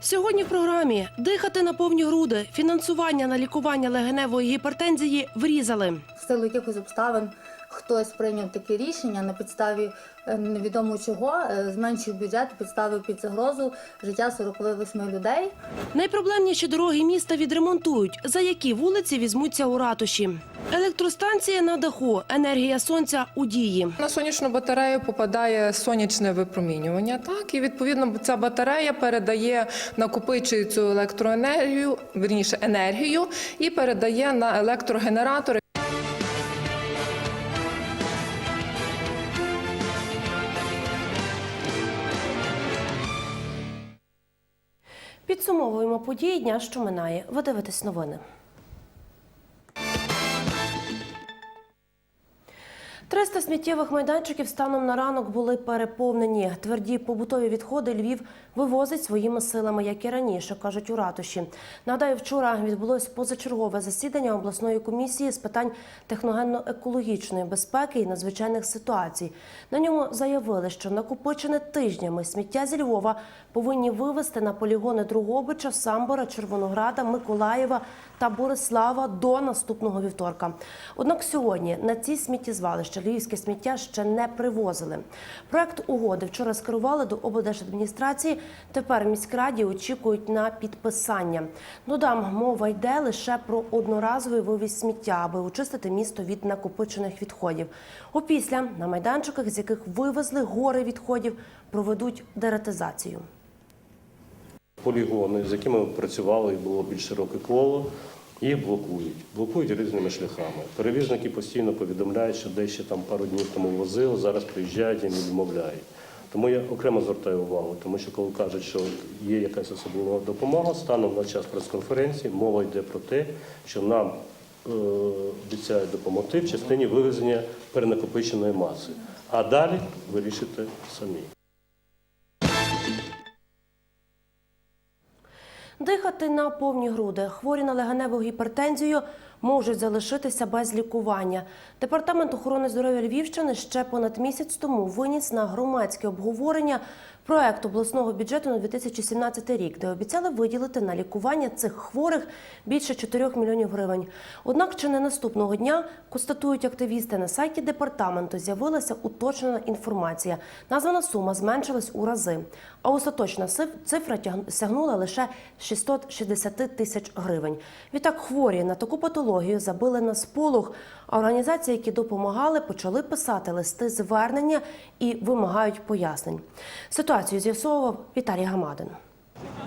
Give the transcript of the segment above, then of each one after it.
Сьогодні в програмі дихати на повні груди, фінансування на лікування легеневої гіпертензії врізали. в силу якихось обставин хтось прийняв таке рішення на підставі е, невідомо чого, е, зменшив бюджет, підставив під загрозу життя 48 людей. Найпроблемніші дороги міста відремонтують, за які вулиці візьмуться у ратуші. Електростанція на даху, енергія сонця у дії. На сонячну батарею попадає сонячне випромінювання, так і відповідно ця батарея передає, накопичує цю електроенергію, верніше енергію, і передає на електрогенератори. Підсумовуємо події дня, що минає. Ви дивитесь новини. 300 сміттєвих майданчиків станом на ранок були переповнені. Тверді побутові відходи Львів вивозить своїми силами, як і раніше, кажуть у ратуші. Нагадаю, вчора відбулось позачергове засідання обласної комісії з питань техногенно-екологічної безпеки і надзвичайних ситуацій. На ньому заявили, що накопичене тижнями сміття зі Львова повинні вивезти на полігони Другобича, Самбора, Червонограда, Миколаєва та Борислава до наступного вівторка. Однак сьогодні на ці сміттєзвалища львівське сміття ще не привозили. Проект угоди вчора скерували до облдержадміністрації. Тепер міськраді очікують на підписання. Додам, мова йде лише про одноразовий вивіз сміття, аби очистити місто від накопичених відходів. Опісля на майданчиках, з яких вивезли гори відходів, проведуть дератизацію. Полігони, з якими ми працювали, і було більш широке коло, їх блокують. Блокують різними шляхами. Перевізники постійно повідомляють, що дещо там пару днів тому возили, зараз приїжджають і не відмовляють. Тому я окремо звертаю увагу, тому що коли кажуть, що є якась особлива допомога, станом на час прес-конференції мова йде про те, що нам е, обіцяють допомогти в частині вивезення перенакопиченої маси. А далі вирішите самі. Дихати на повні груди. Хворі на легеневу гіпертензію можуть залишитися без лікування. Департамент охорони здоров'я Львівщини ще понад місяць тому виніс на громадське обговорення проект обласного бюджету на 2017 рік, де обіцяли виділити на лікування цих хворих більше 4 мільйонів гривень. Однак, чи не наступного дня констатують активісти на сайті департаменту, з'явилася уточнена інформація. Названа сума зменшилась у рази, а остаточна циф- цифра сягнула лише 660 тисяч гривень. Відтак хворі на таку патологію забили на сполох. А організації, які допомагали, почали писати листи звернення і вимагають пояснень. Ситуацію з'ясовував Віталій Гамадин.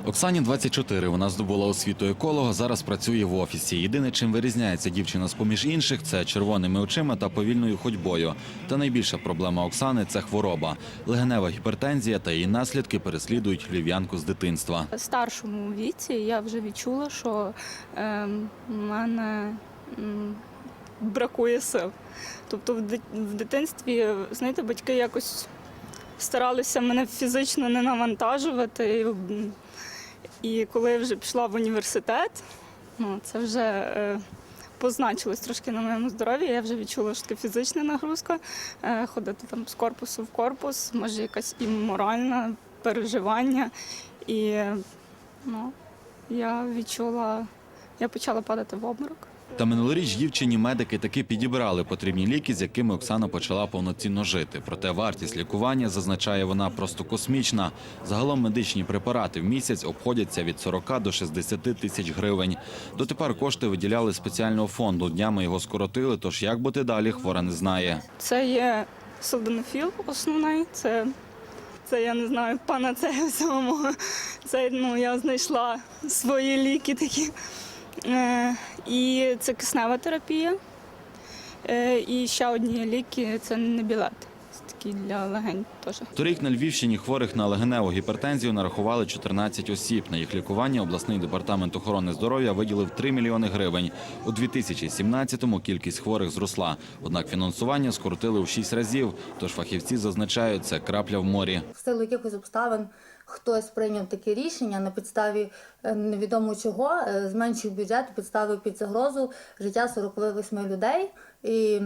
Оксані 24, Вона здобула освіту еколога. Зараз працює в офісі. Єдине, чим вирізняється дівчина з поміж інших, це червоними очима та повільною ходьбою. Та найбільша проблема Оксани це хвороба. Легенева гіпертензія та її наслідки переслідують львів'янку з дитинства. В старшому віці я вже відчула, що в мене бракує сил. Тобто в дитинстві, знаєте, батьки якось старалися мене фізично не навантажувати. І, коли я вже пішла в університет, ну, це вже е, позначилось трошки на моєму здоров'ї. Я вже відчула, що таке фізична нагрузка, е, ходити там з корпусу в корпус, може якась і моральна переживання. І ну, я відчула, я почала падати в обморок. Та минулоріч дівчині медики таки підібрали потрібні ліки, з якими Оксана почала повноцінно жити. Проте вартість лікування, зазначає вона, просто космічна. Загалом медичні препарати в місяць обходяться від 40 до 60 тисяч гривень. Дотепер кошти виділяли спеціального фонду. Днями його скоротили, тож як бути далі, хвора не знає. Це є силденофіл основний. Це, це я не знаю, панацея всьому. Це ну, я знайшла свої ліки такі. І це киснева терапія. Е, і ще одні ліки це небілет. Це такі для легень теж. Торік на Львівщині хворих на легеневу гіпертензію нарахували 14 осіб. На їх лікування обласний департамент охорони здоров'я виділив 3 мільйони гривень. У 2017-му кількість хворих зросла. Однак фінансування скоротили у 6 разів. Тож фахівці зазначають, це крапля в морі. В силу якихось обставин хтось прийняв таке рішення на підставі е, невідомо чого, е, зменшив бюджет, підставив під загрозу життя 48 людей. І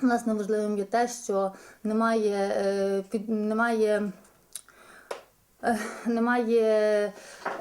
власне важливим є те, що немає, е, немає немає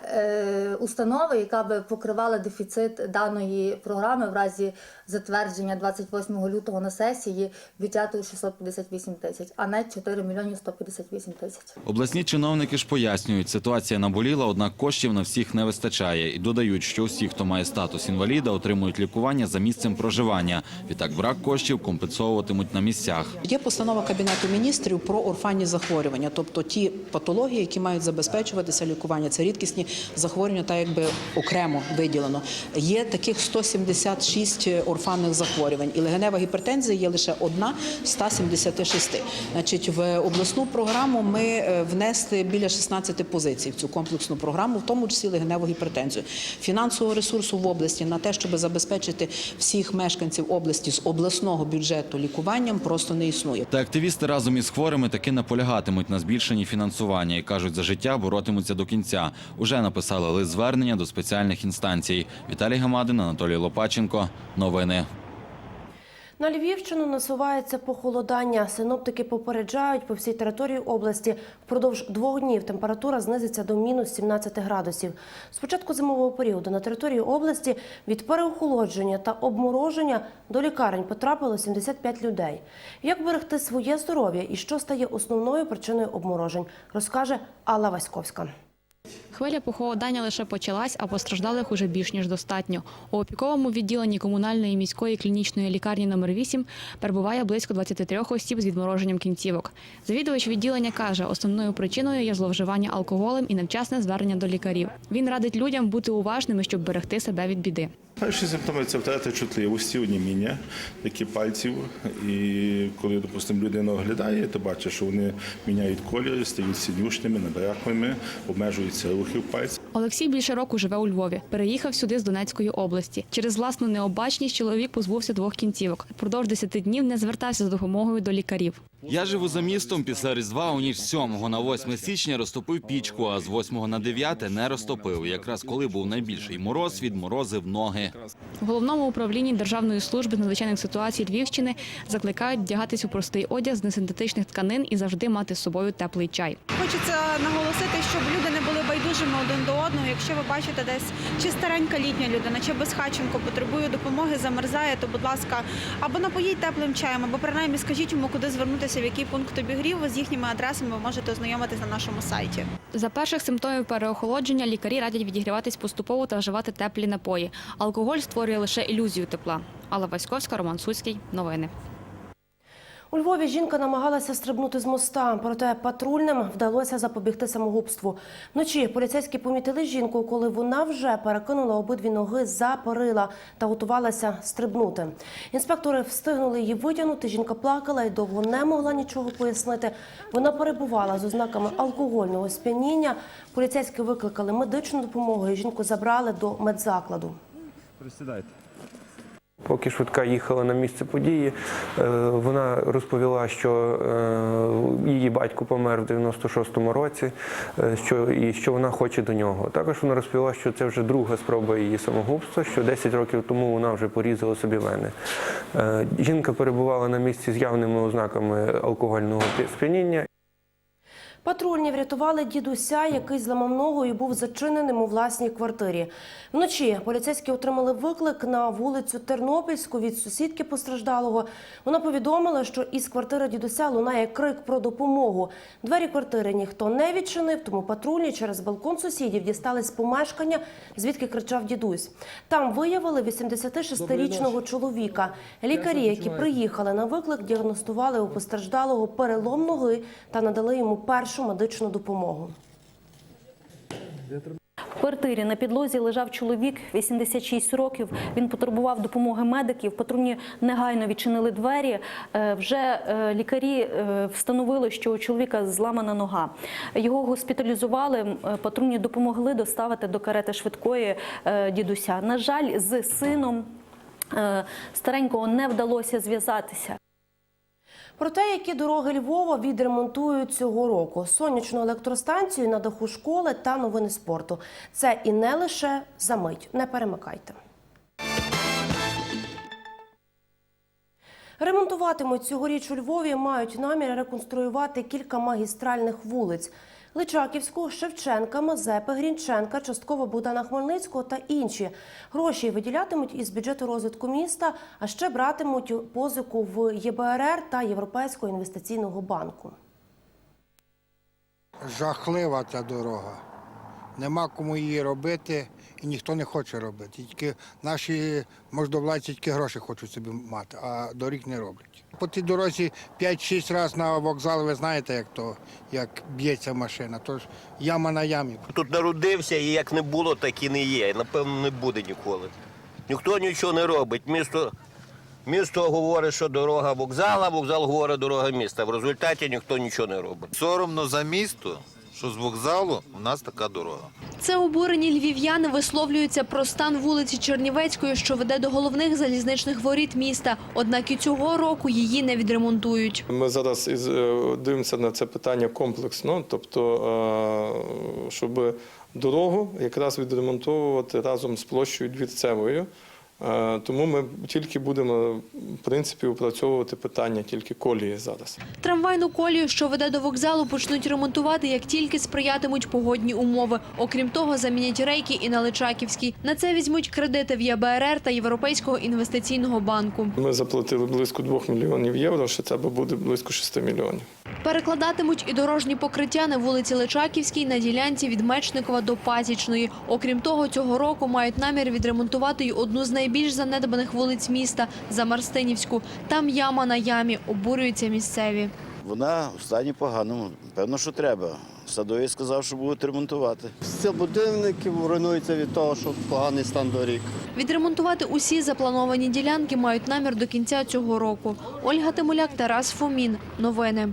е, установи, яка би покривала дефіцит даної програми в разі затвердження 28 лютого на сесії бюджету 658 тисяч, а не 4 мільйони 158 тисяч. Обласні чиновники ж пояснюють, ситуація наболіла, однак коштів на всіх не вистачає. І додають, що усі, хто має статус інваліда, отримують лікування за місцем проживання. Відтак брак коштів компенсовуватимуть на місцях. Є постанова Кабінету міністрів про орфанні захворювання, тобто ті патології, які мають забезпечуватися лікування. Це рідкісні захворювання, так якби окремо виділено. Є таких 176 орфанних захворювань, і легенева гіпертензія є лише одна з 176. Значить, в обласну програму ми е, внесли біля 16 позицій в цю комплексну програму, в тому числі легеневу гіпертензію. Фінансового ресурсу в області на те, щоб забезпечити всіх мешканців області з обласного бюджету лікуванням, просто не існує. Та активісти разом із хворими таки наполягатимуть на збільшенні фінансування і кажуть, за життя боротимуться до кінця. Уже написали лист звернення до спеціальних інстанцій. Віталій Гамадин, Анатолій Лопаченко. Новини. На Львівщину насувається похолодання. Синоптики попереджають по всій території області. Впродовж двох днів температура знизиться до мінус 17 градусів. З початку зимового періоду на території області від переохолодження та обмороження до лікарень потрапило 75 людей. Як берегти своє здоров'я і що стає основною причиною обморожень, розкаже Алла Васьковська. Хвиля похолодання лише почалась, а постраждалих уже більш ніж достатньо. У опіковому відділенні комунальної міської клінічної лікарні номер 8 перебуває близько 23 осіб з відмороженням кінцівок. Завідувач відділення каже, основною причиною є зловживання алкоголем і невчасне звернення до лікарів. Він радить людям бути уважними, щоб берегти себе від біди. Перші симптоми це втрата чутливості, оніміння, які пальців. І коли, допустимо, людина оглядає, то бачить, що вони міняють колір, стають синюшними, набряклими, обмежуються рухи в пальців. Олексій більше року живе у Львові. Переїхав сюди з Донецької області. Через власну необачність чоловік позбувся двох кінцівок. Впродовж 10 днів не звертався за допомогою до лікарів. Я живу за містом. Після Різдва у ніч 7 на 8 січня розтопив пічку, а з 8 на 9 не розтопив. Якраз коли був найбільший мороз, відморозив ноги. В головному управлінні Державної служби з надзвичайних ситуацій Львівщини закликають вдягатись у простий одяг з несинтетичних тканин і завжди мати з собою теплий чай. Хочеться наголосити, щоб люди не були байдужими один до одного. Якщо ви бачите десь чи старенька літня людина, чи безхатченко потребує допомоги, замерзає, то будь ласка, або напоїть теплим чаєм, або принаймні скажіть йому, куди звернутися, в який пункт обігріву. З їхніми адресами ви можете ознайомитись на нашому сайті. За перших симптомів переохолодження лікарі радять відігріватись поступово та вживати теплі напої. Алкоголь створює лише ілюзію тепла. Алла Васьковська, Роман Суцький. Новини. У Львові жінка намагалася стрибнути з моста, проте патрульним вдалося запобігти самогубству. Вночі поліцейські помітили жінку, коли вона вже перекинула обидві ноги за перила та готувалася стрибнути. Інспектори встигнули її витягнути. Жінка плакала і довго не могла нічого пояснити. Вона перебувала з ознаками алкогольного сп'яніння. Поліцейські викликали медичну допомогу і жінку забрали до медзакладу. Поки швидка їхала на місце події, е, вона розповіла, що е, її батько помер в 96-му році, е, що і що вона хоче до нього. Також вона розповіла, що це вже друга спроба її самогубства, що 10 років тому вона вже порізала собі вени. Жінка перебувала на місці з явними ознаками алкогольного сп'яніння. Патрульні врятували дідуся, який зламав ногу і був зачиненим у власній квартирі. Вночі поліцейські отримали виклик на вулицю Тернопільську від сусідки постраждалого. Вона повідомила, що із квартири дідуся лунає крик про допомогу. Двері квартири ніхто не відчинив, тому патрульні через балкон сусідів дістали з помешкання, звідки кричав дідусь. Там виявили 86-річного чоловіка. Лікарі, які приїхали на виклик, діагностували у постраждалого перелом ноги та надали йому першу медичну допомогу. В квартирі на підлозі лежав чоловік 86 років. Він потребував допомоги медиків. Патрульні негайно відчинили двері. Е, Вже е, лікарі е, встановили, що у чоловіка зламана нога. Його госпіталізували. М, Патрульні допомогли доставити до карети швидкої дідуся. На жаль, з сином старенького не вдалося зв'язатися. Про те, які дороги Львова відремонтують цього року, сонячну електростанцію на даху школи та новини спорту. Це і не лише за мить. Не перемикайте. Ремонтуватимуть цьогоріч у Львові, мають намір реконструювати кілька магістральних вулиць. Личаківську, Шевченка, Мазепи, Грінченка, частково Богдана Хмельницького та інші. Гроші виділятимуть із бюджету розвитку міста, а ще братимуть позику в ЄБРР та Європейського інвестиційного банку. Жахлива ця дорога. Нема кому її робити і ніхто не хоче робити. Тільки наші мождовладці тільки гроші хочуть собі мати, а доріг не роблять. По тій дорозі 5-6 разів на вокзал, ви знаєте, як то як б'ється машина. Тож яма на ямі. Тут народився і як не було, так і не є. Напевно, не буде ніколи. Ніхто нічого не робить. Місто, місто говорить, що дорога вокзала, вокзал говорить дорога міста. В результаті ніхто нічого не робить. Соромно за місто, що з вокзалу у нас така дорога. Це обурені львів'яни висловлюються про стан вулиці Чернівецької, що веде до головних залізничних воріт міста. Однак і цього року її не відремонтують. Ми зараз із- е, дивимося на це питання комплексно, тобто, е, щоб дорогу якраз відремонтовувати разом з площею двірцевою. Е, Тому ми тільки будемо в принципі опрацьовувати питання тільки колії зараз. Трамвайну колію, що веде до вокзалу, почнуть ремонтувати, як тільки сприятимуть погодні умови. Окрім того, замінять рейки і на Личаківській. На це візьмуть кредити в ЄБРР та Європейського інвестиційного банку. Ми заплатили близько 2 мільйонів євро, ще треба буде близько 6 мільйонів. Перекладатимуть і дорожні покриття на вулиці Личаківській на ділянці від Мечникова до Пасічної. Окрім того, цього року мають намір відремонтувати й одну з найбільш занедбаних вулиць міста – Замарстинівську. Там яма на ямі, обурюються місцеві. Вона в стані поганому. Певно, що треба. Садовий сказав, що будуть ремонтувати. Все будинки руйнуються від того, що поганий стан доріг. Відремонтувати усі заплановані ділянки мають намір до кінця цього року. Ольга Тимуляк, Тарас Фомін. Новини.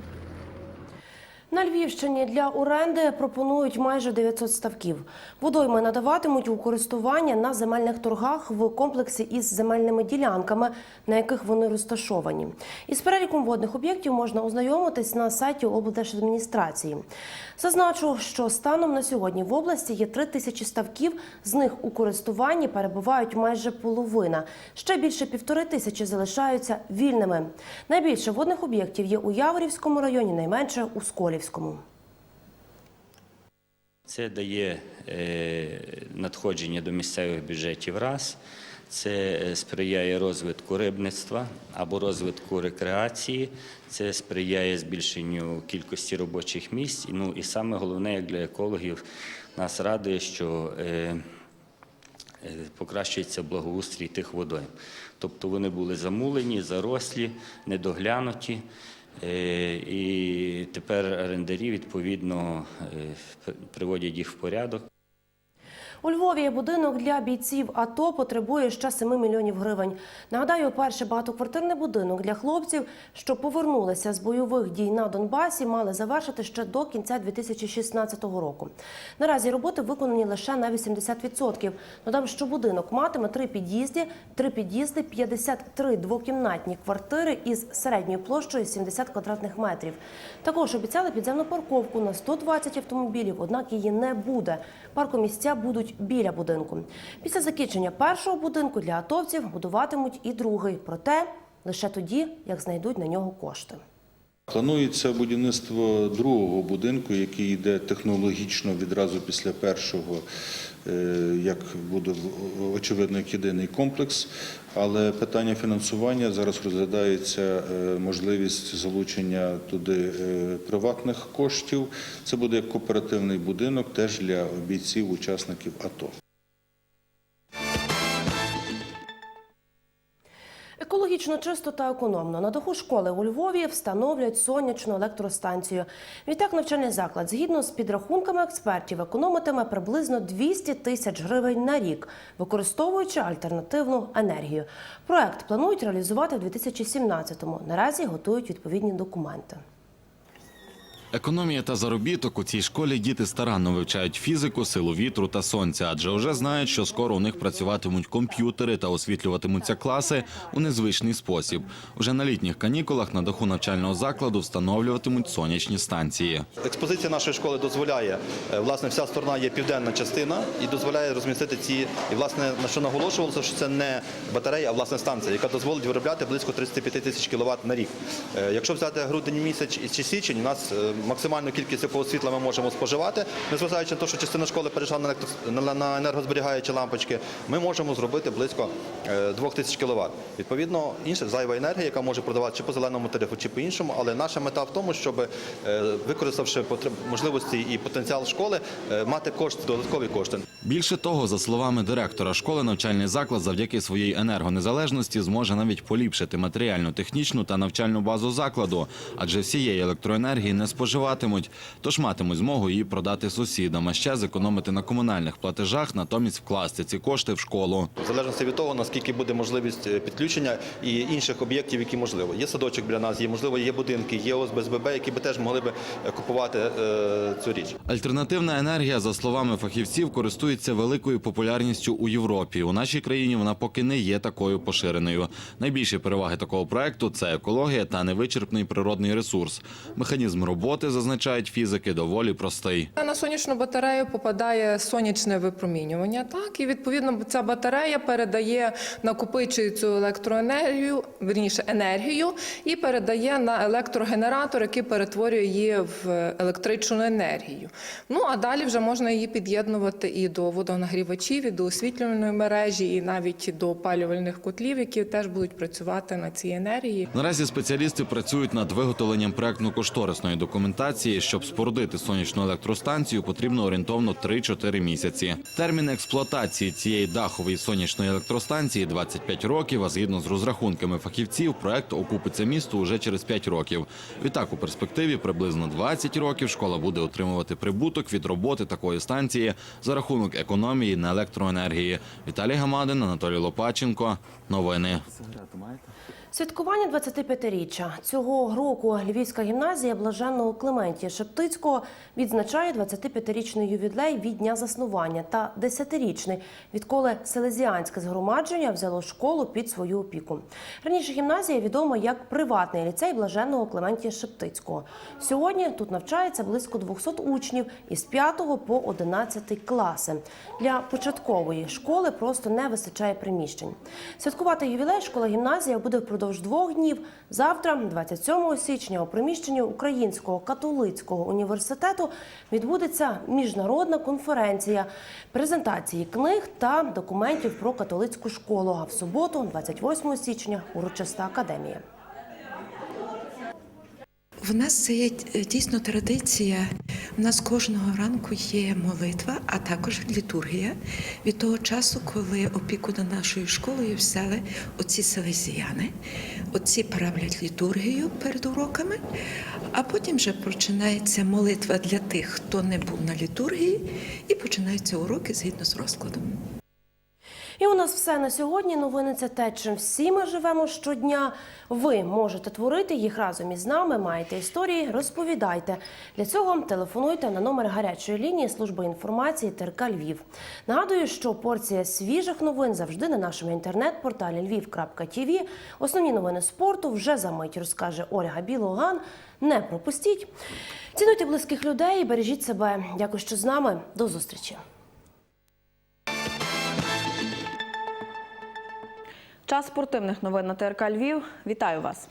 На Львівщині для оренди пропонують майже 900 ставків. Водойми надаватимуть у користування на земельних торгах в комплексі із земельними ділянками, на яких вони розташовані. Із переліком водних об'єктів можна ознайомитись на сайті облдержадміністрації. Зазначу, що станом на сьогодні в області є 3 тисячі ставків, з них у користуванні перебувають майже половина. Ще більше півтори тисячі залишаються вільними. Найбільше водних об'єктів є у Яворівському районі, найменше у Сколівському. Це дає е, надходження до місцевих бюджетів раз. Це е, сприяє розвитку рибництва або розвитку рекреації. Це сприяє збільшенню кількості робочих місць. Ну і саме головне, як для екологів, нас радує, що е, покращується благоустрій тих водойм. Тобто вони були замулені, зарослі, недоглянуті. Е, І тепер орендарі відповідно е, приводять їх в порядок. У Львові будинок для бійців АТО потребує ще 7 мільйонів гривень. Нагадаю, перший багатоквартирний будинок для хлопців, що повернулися з бойових дій на Донбасі, мали завершити ще до кінця 2016 року. Наразі роботи виконані лише на 80%. Додам, що будинок матиме три під'їзди, три під'їзди, 53 двокімнатні квартири із середньою площею 70 квадратних метрів. Також обіцяли підземну парковку на 120 автомобілів, однак її не буде. Паркомісця будуть біля будинку. Після закінчення першого будинку для атовців будуватимуть і другий. Проте лише тоді, як знайдуть на нього кошти. Планується будівництво другого будинку, який йде технологічно відразу після першого, е, як буде очевидно як єдиний комплекс. Але питання фінансування зараз розглядається е, можливість залучення туди е, приватних коштів. Це буде як кооперативний будинок, теж для бійців, учасників АТО. Екологічно чисто та економно на даху школи у Львові встановлять сонячну електростанцію. Відтак навчальний заклад, згідно з підрахунками експертів, економитиме приблизно 200 тисяч гривень на рік, використовуючи альтернативну енергію. Проект планують реалізувати в 2017-му. Наразі готують відповідні документи. Економія та заробіток у цій школі діти старанно вивчають фізику, силу вітру та сонця, адже вже знають, що скоро у них працюватимуть комп'ютери та освітлюватимуться класи у незвичний спосіб. Уже на літніх канікулах на даху навчального закладу встановлюватимуть сонячні станції. Експозиція нашої школи дозволяє, е, власне, вся сторона є південна частина і дозволяє розмістити ці, і власне на що наголошувалося, що це не батарея, а власне станція, яка дозволить виробляти близько 35 тисяч кіловат на рік. Е, Якщо взяти грудень місяць чи січень, у нас е, максимальну кількість якого світла ми можемо споживати, незважаючи на те, що частина школи перейшла на, енергозберігаючі лампочки, ми можемо зробити близько е, 2000 кВт. Відповідно, інша зайва енергія, яка може продавати чи по зеленому тарифу, чи по іншому, але наша мета в тому, щоб е, використавши можливості і потенціал школи, е, мати кошти, додаткові кошти. Більше того, за словами директора школи, навчальний заклад завдяки своїй енергонезалежності зможе навіть поліпшити матеріальну, технічну та навчальну базу закладу, адже всієї електроенергії не споживатимуть, тож матимуть змогу її продати сусідам, а ще зекономити на комунальних платежах, натомість вкласти ці кошти в школу. В залежності від того, наскільки буде можливість е, підключення і інших об'єктів, які можливо. Є садочок біля нас, є можливо, є будинки, є ОСБ, які би теж могли би е, купувати е, цю річ. Альтернативна енергія, за словами фахівців, користується великою популярністю у Європі. У нашій країні вона поки не є такою поширеною. Найбільші переваги такого проекту це екологія та невичерпний природний ресурс. Механізм роботи, зазначають фізики, доволі простий. На сонячну батарею попадає сонячне випромінювання, так і відповідно ця батарея передає накопичує цю електроенергію, верніше енергію, і передає на електрогенератор, який перетворює її в електричну енергію. Ну а далі вже можна її під'єднувати і до водонагрівачів, і до освітлювальної мережі, і навіть до опалювальних котлів, які теж будуть працювати на цій енергії. Наразі спеціалісти працюють над виготовленням проектно-кошторисної документації. Щоб спорудити сонячну електростанцію, потрібно орієнтовно 3-4 місяці. Термін експлуатації цієї дахової сонячної електростанції 25 років. А згідно з розрахунками фахівців, проект окупиться місту уже через 5 років. Відтак, у перспективі приблизно 20 років школа буде отримувати прибуток від роботи такої станції за рахунок економії на електроенергії. Віталій Гамадин, Анатолій Лопаченко. Новини. Святкування 25-річчя цього року Львівська гімназія блаженного Клементія Шептицького відзначає 25-річний ювілей від дня заснування та 10-річний, відколи селезіанське згромадження взяло школу під свою опіку. Раніше гімназія відома як приватний ліцей блаженного Клементія Шептицького. Сьогодні тут навчається близько 200 учнів із 5 по 11 класи. Для початкової школи просто не вистачає приміщень. Святкувати ювілей школа гімназія буде впродовж двох днів. Завтра, 27 січня, у приміщенні Українського католицького університету відбудеться міжнародна конференція презентації книг та документів про католицьку школу. А в суботу, 28 січня, урочиста академія. В нас це є е, дійсно традиція. У нас кожного ранку є молитва, а також літургія від того часу, коли опіку над нашою школою взяли оці селезіяни. Оці правлять літургію перед уроками, а потім вже починається молитва для тих, хто не був на літургії, і починаються уроки згідно з розкладом. І у нас все на сьогодні. Новини це те, чим всі ми живемо щодня. Ви можете творити їх разом із нами. Маєте історії, розповідайте. Для цього телефонуйте на номер гарячої лінії служби інформації ТРК Львів. Нагадую, що порція свіжих новин завжди на нашому інтернет-порталі lviv.tv. Основні новини спорту вже за мить розкаже Ольга Білоган. Не пропустіть. Цінуйте близьких людей, бережіть себе. Дякую, що з нами. До зустрічі. Час спортивних новин на ТРК Львів. Вітаю вас.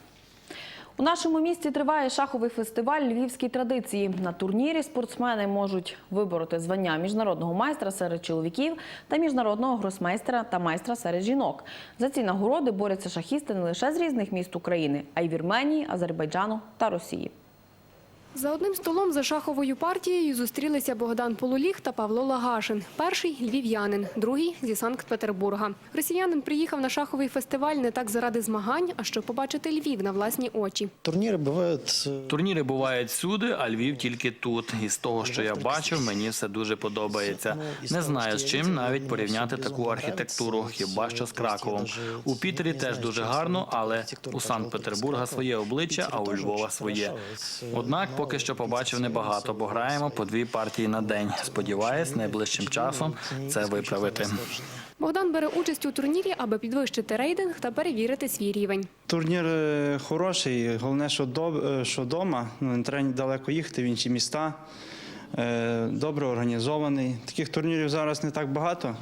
У нашому місті триває шаховий фестиваль Львівські традиції. На турнірі спортсмени можуть вибороти звання міжнародного майстра серед чоловіків та міжнародного гросмейстера та майстра серед жінок. За ці нагороди борються шахісти не лише з різних міст України, а й Вірменії, Азербайджану та Росії. За одним столом за шаховою партією зустрілися Богдан Полуліг та Павло Лагашин. Перший – львів'янин, другий – зі Санкт-Петербурга. Росіянин приїхав на шаховий фестиваль не так заради змагань, а щоб побачити Львів на власні очі. Турніри бувають турніри бувають всюди, а Львів тільки тут. І з того, що я бачив, мені все дуже подобається. Не знаю з чим навіть порівняти таку архітектуру, хіба що з Краковом. У Пітері теж дуже гарно, але у Санкт-Петербурга своє обличчя, а у Львова своє. Однак поки що побачив небагато, бо граємо по дві партії на день. Сподіваюсь, найближчим часом це виправити. Богдан бере участь у турнірі, аби підвищити рейтинг та перевірити свій рівень. Турнір е, хороший, головне, що до е, що вдома, ну не треба далеко їхати в інші міста. Е, Добре організований. Таких турнірів зараз не так багато.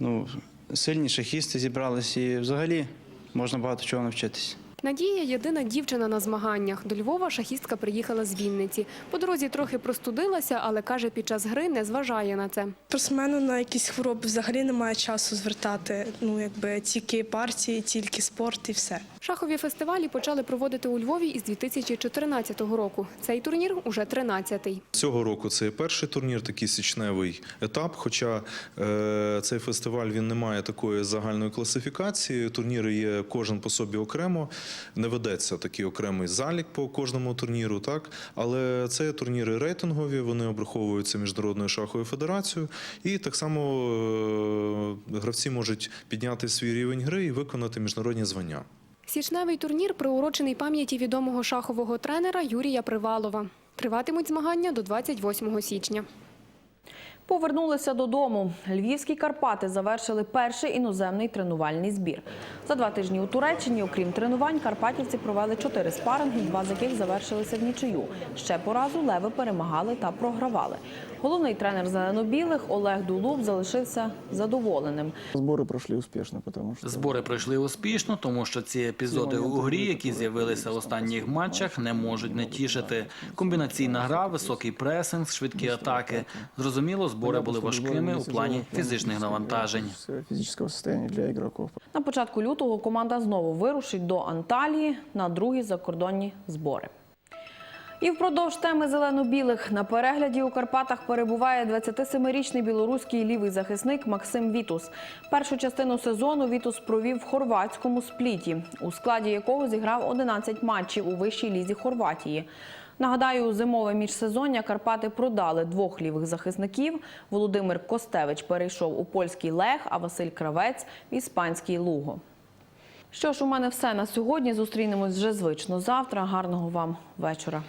Ну, сильні шахісти зібрались і взагалі можна багато чого навчитись. Надія єдина дівчина на змаганнях. До Львова шахістка приїхала з Вінниці. По дорозі трохи простудилася, але каже, під час гри не зважає на це. Спортсмену на якісь хвороби взагалі немає часу звертати. Ну якби тільки партії, тільки спорт і все. Шахові фестивалі почали проводити у Львові із 2014 року. Цей турнір уже 13-й. Цього року це перший турнір, такий січневий етап. Хоча е, цей фестиваль він не має такої загальної класифікації. Турніри є кожен по собі окремо. Не ведеться такий окремий залік по кожному турніру, так але це турніри рейтингові. Вони обраховуються міжнародною шаховою федерацією, і так само е, гравці можуть підняти свій рівень гри і виконати міжнародні звання. Січневий турнір приурочений пам'яті відомого шахового тренера Юрія Привалова. Триватимуть змагання до 28 січня. Повернулися додому. Львівські Карпати завершили перший іноземний тренувальний збір. За два тижні у Туреччині, окрім тренувань, карпатівці провели чотири спаринги, два з яких завершилися в нічию. Ще по разу леви перемагали та програвали. Головний тренер зелено-білих Олег Дулуб залишився задоволеним. Збори пройшли успішно, тому що Збори пройшли успішно, тому що ці епізоди у грі, які з'явилися в останніх матчах, не можуть не тішити. Комбінаційна гра, високий пресинг, швидкі атаки. Зрозуміло, збори були важкими у плані фізичних навантажень. фізичного стану для ігроків. На початку лютого команда знову вирушить до Анталії на другі закордонні збори. І впродовж теми зелено-білих на перегляді у Карпатах перебуває 27-річний білоруський лівий захисник Максим Вітус. Першу частину сезону Вітус провів в хорватському спліті, у складі якого зіграв 11 матчів у вищій лізі Хорватії. Нагадаю, у зимове міжсезоння Карпати продали двох лівих захисників. Володимир Костевич перейшов у польський Лех, а Василь Кравець в іспанський Луго. Що ж, у мене все на сьогодні. Зустрінемось вже звично завтра. Гарного вам вечора.